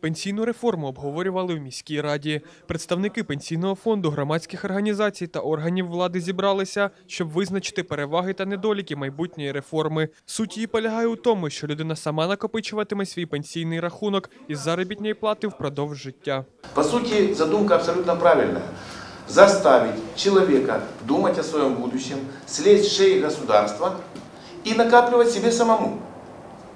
Пенсійну реформу обговорювали в міській раді. Представники пенсійного фонду, громадських організацій та органів влади зібралися, щоб визначити переваги та недоліки майбутньої реформи. Суть її полягає у тому, що людина сама накопичуватиме свій пенсійний рахунок із заробітної плати впродовж життя. По сути, задумка абсолютно правильная. Заставить человека думать о своем будущем, слезть с шеи государства и накапливать себе самому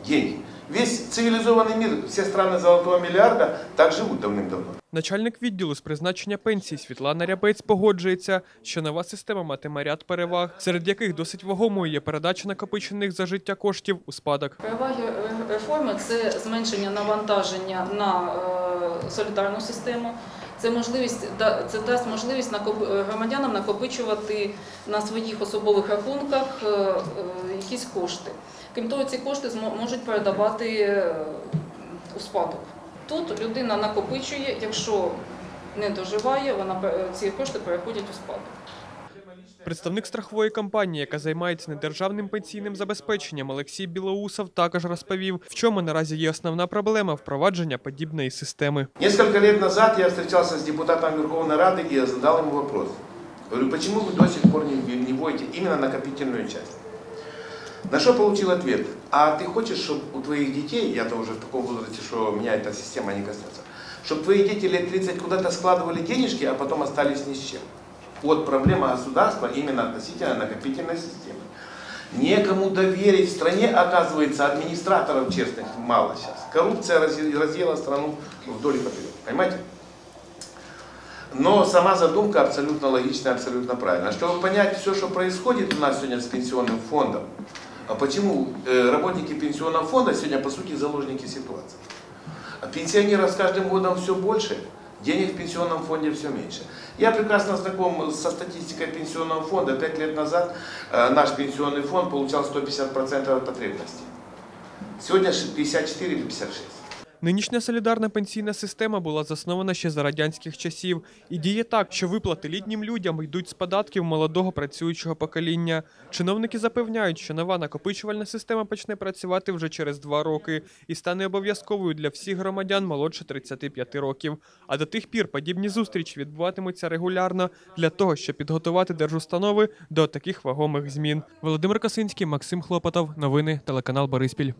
деньги. Весь цивилизованный мир, все страны золотого миллиарда так живут давным-давно. Начальник відділу з призначення пенсій Світлана Рябець погоджується, що нова система матиме ряд переваг, серед яких досить вагомою є передача накопичених за життя коштів у спадок. Переваги ре- реформи це зменшення навантаження на е, солідарну систему. Це можливість це дасть можливість е, громадянам накопичувати на своїх особових рахунках е, е, якісь кошти. Крім того, ці кошти можуть передавати у спадок. Тут людина накопичує, якщо не доживає, вона ці кошти переходять у спадок. Представник страхової компанії, яка займається недержавним пенсійним забезпеченням, Олексій Білоусов також розповів, в чому наразі є основна проблема впровадження подібної системи. Несколько лет назад я встречался с депутатом Верховной Рады и я задал ему вопрос. Говорю, почему вы до сих пор не, не вводите именно накопительную часть? На что получил ответ? А ты хочешь, чтобы у твоих детей, я-то уже в таком возрасте, что меня эта система не коснется, чтобы твои дети лет 30 куда-то складывали денежки, а потом остались ни с чем. Вот проблема государства именно относительно накопительной системы. Некому доверить. В стране, оказывается, администраторов честных мало сейчас. Коррупция разъела страну вдоль и поперек. Понимаете? Но сама задумка абсолютно логичная, абсолютно правильная. Чтобы понять все, что происходит у нас сегодня с пенсионным фондом, а почему э, работники пенсионного фонда сегодня, по сути, заложники ситуации. Пенсионеров с каждым годом все больше, денег в пенсионном фонде все меньше. Я прекрасно знаком со статистикой пенсионного фонда. Пять лет назад э, наш пенсионный фонд получал 150% от потребностей. Сегодня ш- 54 или 56. Нинішня солідарна пенсійна система була заснована ще за радянських часів і діє так, що виплати літнім людям йдуть з податків молодого працюючого покоління. Чиновники запевняють, що нова накопичувальна система почне працювати вже через два роки і стане обов'язковою для всіх громадян молодше 35 років. А до тих пір подібні зустрічі відбуватимуться регулярно для того, щоб підготувати держустанови до таких вагомих змін. Володимир Косинський, Максим Хлопотов. Новини телеканал Бориспіль.